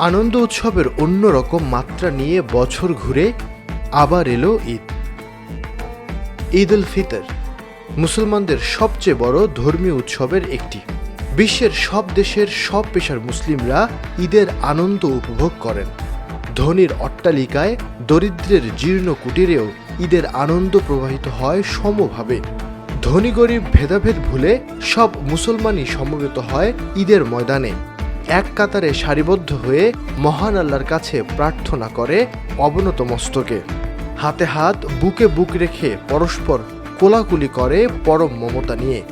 আনন্দ উৎসবের অন্যরকম মাত্রা নিয়ে বছর ঘুরে আবার এলো ঈদ। ঈদ উল ফিতর, মুসলমানদের সবচেয়ে বড় ধর্মীয় উৎসবের একটি। বিশ্বের সব দেশের সব পেশার মুসলিমরা ঈদের আনন্দ উপভোগ করেন। ধনীর অট্টালিকায় দরিদ্রের জীর্ণ কুটিরেও ঈদের আনন্দ প্রবাহিত হয় সমভাবে। ধনী গরিব ভেদাভেদ ভুলে সব মুসলমানই সমবেত হয় ঈদের ময়দানে। এক কাতারে সারিবদ্ধ হয়ে মহান আল্লাহর কাছে প্রার্থনা করে অবনত মস্তকে। হাতে হাত, বুকে বুক রেখে পরস্পর কোলাকুলি করে পরম মমতা নিয়ে।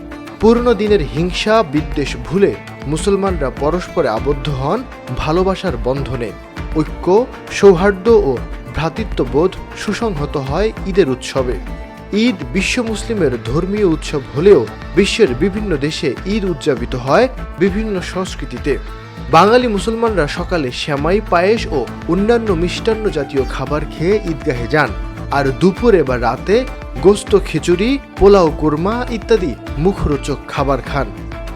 পুরনো দিনের হিংসা, বিদ্বেষ ভুলে মুসলমানরা পরস্পরে আবদ্ধ হন ভালোবাসার বন্ধনে। ঐক্য, সৌহার্দ্য ও ভ্রাতৃত্ববোধ সুসংহত হয় ঈদের উৎসবে। ঈদ বিশ্ব মুসলিমের ধর্মীয় উৎসব হলেও বিশ্বের বিভিন্ন দেশে ঈদ উদযাপিত হয় বিভিন্ন সংস্কৃতিতে। বাঙালি মুসলমানরা সকালে শ্যামাই পায়েস ও অন্যান্য মিষ্টান্ন জাতীয় খাবার খেয়ে ঈদগাহে যান। আর দুপুরে বা রাতে গোস্ত খিচুড়ি, পোলাও কোরমা ইত্যাদি মুখরোচক খাবার খান।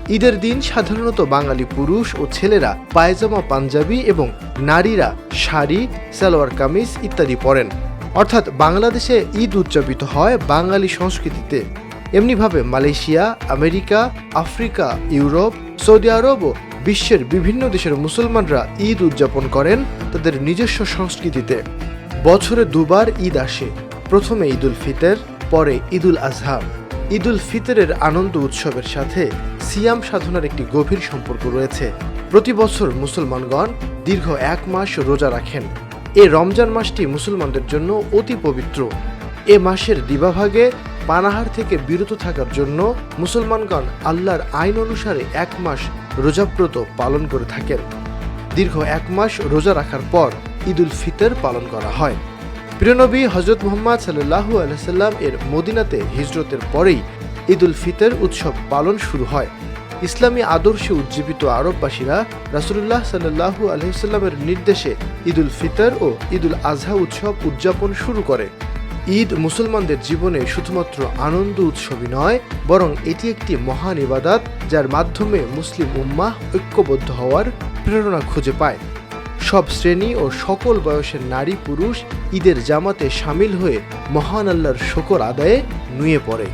ঈদের দিন সাধারণত বাঙালি পুরুষ ও ছেলেরা পায়জামা, পাঞ্জাবি এবং নারীরা শাড়ি, সালোয়ার কামিজ ইত্যাদি পরেন। অর্থাৎ বাংলাদেশে ঈদ উদযাপিত হয় বাঙালি সংস্কৃতিতে। এমনিভাবে Malaysia, America, Africa, Europe, Saudi Arab ও বিশ্বের বিভিন্ন দেশের মুসলমানরা ঈদ উদযাপন করেন তাদের নিজস্ব সংস্কৃতিতে। বছরে দুবার ঈদ আসে। প্রথমে ঈদুল ফিতর, পরে ঈদুল আজহা। ঈদুল ফিতরের আনন্দ উৎসবের সাথে সিয়াম সাধনার একটি গভীর সম্পর্ক রয়েছে। প্রতি বছর মুসলমানগণ দীর্ঘ এক মাস রোজা রাখেন। এই রমজান মাসটি মুসলমানদের জন্য অতি পবিত্র। এ মাসের দিবাভাগে পানাহার থেকে বিরত থাকার জন্য মুসলমানগণ আল্লাহর আইন অনুসারে এক মাস রোজাব্রত পালন করে থাকেন। দীর্ঘ এক মাস রোজা রাখার পর ঈদুল ফিতর পালন করা হয়। প্রিয়নবী হজরত মোহাম্মদ সাল্লাহু আলসালাম এর মদিনাতে হিজরতের পরেই ঈদুল ফিতর উৎসব পালন শুরু হয়। ইসলামী আদর্শে উজ্জীবিত আরববাসীরা রাসুলুল্লাহ সাল্লাহু আলহিসাল্লামের নির্দেশে ঈদুল ফিতর ও ঈদুল আজহা উৎসব উদযাপন শুরু করে। ঈদ মুসলমানদের জীবনে শুধুমাত্র আনন্দ উৎসবই নয়, বরং এটি একটি মহান ইবাদাত যার মাধ্যমে মুসলিম উম্মাহ ঐক্যবদ্ধ হওয়ার প্রেরণা খুঁজে পায়। সব শ্রেণি ও সকল বয়সের নারী পুরুষ ঈদের জামাতে সামিল হয়ে মহান আল্লাহর শকর আদায়ে নুয়ে পড়ে।